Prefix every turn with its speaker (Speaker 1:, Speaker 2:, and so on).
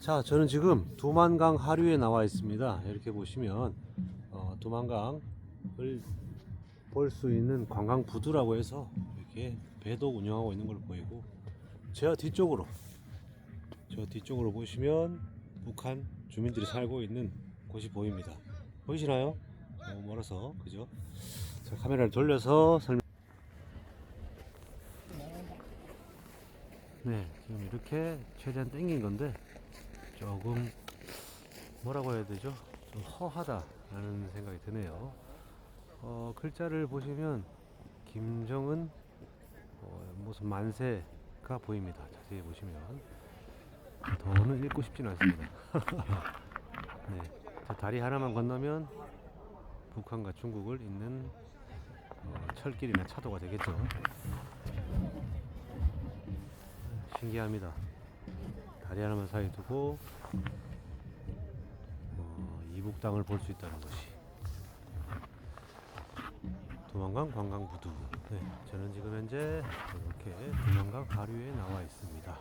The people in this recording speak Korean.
Speaker 1: 자, 저는 지금 두만강 하류에 나와 있습니다. 이렇게 보시면 어, 두만강을 볼 수 있는 관광 부두라고 해서 이렇게 배도 운영하고 있는 걸 보이고 저 뒤쪽으로 저 뒤쪽으로 보시면 북한 주민들이 살고 있는 곳이 보입니다. 보이시나요? 너무 멀어서 그죠? 자, 카메라를 돌려서 설명. 네, 지금 이렇게 최대한 당긴 건데 조금 뭐라고 해야 되죠? 좀 허하다라는 생각이 드네요. 어, 글자를 보시면 김정은 어, 무슨 만세가 보입니다. 자세히 보시면 더는 읽고 싶진 않습니다. 네, 저 다리 하나만 건너면 북한과 중국을 잇는 어, 철길이나 차도가 되겠죠. 신기합니다. 다리 하나만 사이 두고 어, 이북 땅을 볼 수 있다는 것이 두만강 관광부두. 네, 저는 지금 현재 이렇게 두만강 하류에 나와 있습니다.